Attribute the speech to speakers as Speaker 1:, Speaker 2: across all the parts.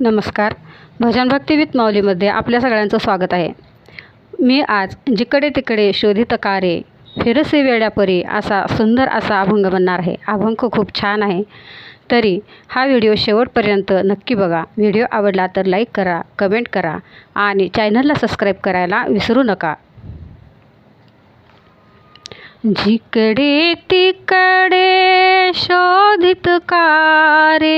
Speaker 1: नमस्कार. भजन भक्ती विथ माऊलीमध्ये आपल्या सगळ्यांचं स्वागत आहे. मी आज जिकडे तिकडे शोधित कारे फिरसे वेड्यापरी असा सुंदर असा अभंग बनणार आहे. अभंग खूप छान आहे. तरी हा व्हिडिओ शेवटपर्यंत नक्की बघा. व्हिडिओ आवडला तर लाईक करा कमेंट करा आणि चॅनलला सबस्क्राईब करायला विसरू नका. जिकडे तिकडे शोधित कारे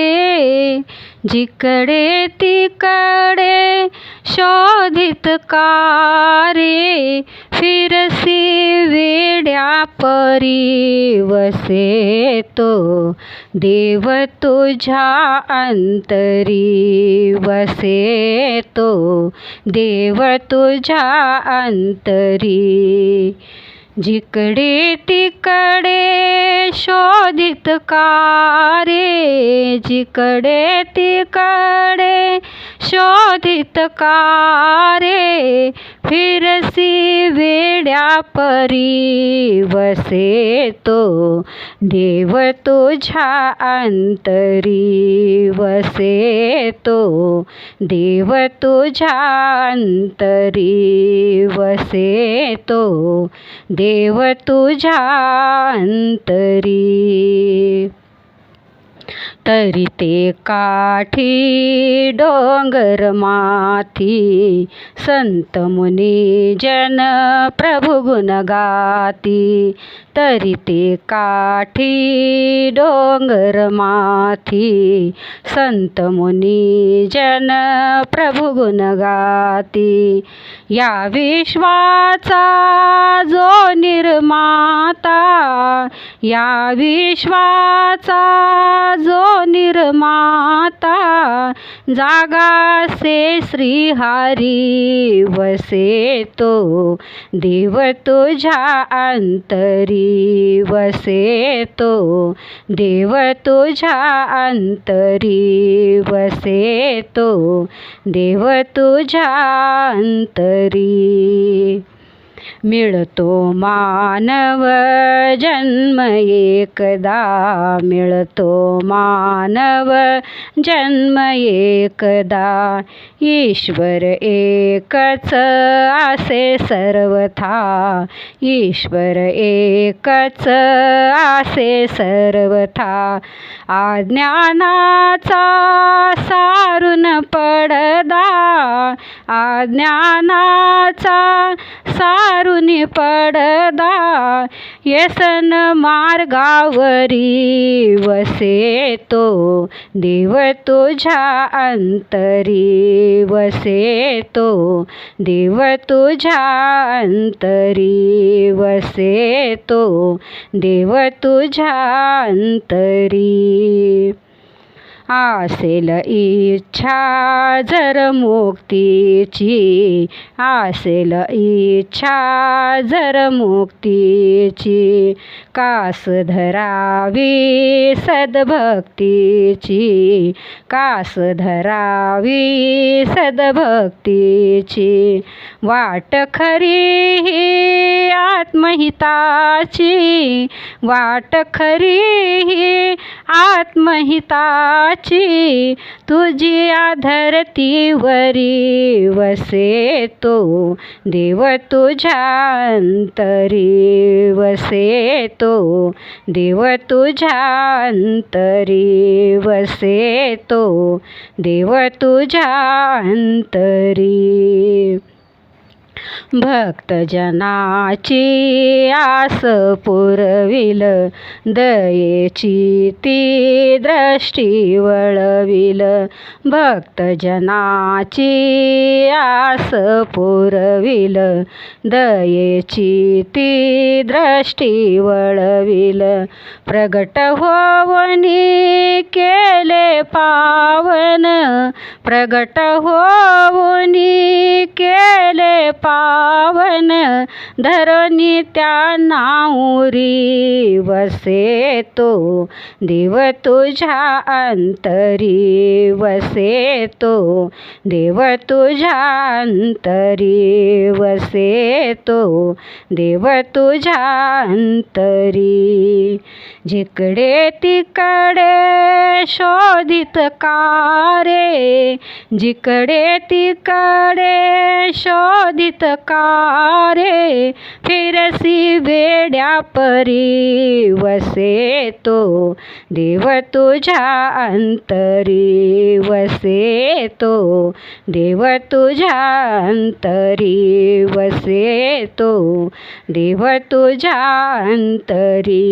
Speaker 1: जिकडे तिकडे शोधित कारे फिरसी वेड्या परी वसे तो देव तुझ्या अंतरी वसे तो देव तुझ्या अंतरी जिकडे तिकडे शोधित कारे जिकडे तिकडे शोधित कारे फिरसी वेड्या परी वसे तो देव तुझ्या अंतरी वसे तो देव तुझ्या अंतरी वसे तो देव तुझ्या अंतरी। तरी ते काठी डोंगर माथी. संत मुनी जन प्रभु गुण गाती. तरी ते काठी डोंगर माथी संत मुनी जन प्रभु गुण गाती. या विश्वाचा जो निर्माता या विश्वाचा जो निर्माता जागा से श्रीहरी वसे तो देव तुझ्या अंतरी. वसे तो देव तुझ्या अंतरी वसे तो देव तुझ्या अंतरी मिळतो मानव जन्म एकदा मिळतो मानव जन्म एकदा. ईश्वर एकच असे सर्वथा. ईश्वर एकच असे सर्वथा. आज्ञानाचा सारून पडदा. अज्ञानाचा सारून पडदा येसन मार्गावरी वसे तो देव तुझ्या अंतरी वसे तो देव तुझ्या अंतरी वसे तो देव तुझ्या अंतरी आसेल इच्छा जर मुक्तीची आसेल इच्छा जर मुक्तीची कास धरावी सद्भक्तीची कास धरावी सद्भक्तीची. वाट खरी ही आत्महिताची वाट खरी ही आत्महिताची तुझी आधरतीवरी वसे तो देव तुझ्या अंतरी वसे तो देव तुझ्या अंतरी वसे तो देव तुझ्या अंतरी भक्तजनाची आस पुरविल दयेची ती दृष्टी वळविल. भक्तजनाची आस पुरविल दयेची ती दृष्टी वळविल. प्रगट होवनी केले पावन प्रगट होवनी केले पावन धरणी त्या नाऊरी वसे तो देव तुझ्या अंतरी वसे तो देव तुझ्या अंतरी वसे तो देव तुझ्या अंतरी जिकडे तिकडे शोधित कारे जिकडे तिकडे शोधित कारे फिरसी वेड्या परी वसे तो देव तुझ्या अंतरी वसे तो देव तुझ्या अंतरी वसे तो देव तुझ्या अंतरी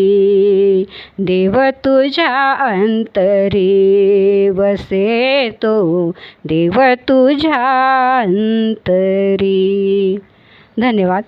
Speaker 1: देव तुझ्या अंतरी वसे तो देव तुझ्या अंतरी. धन्यवाद.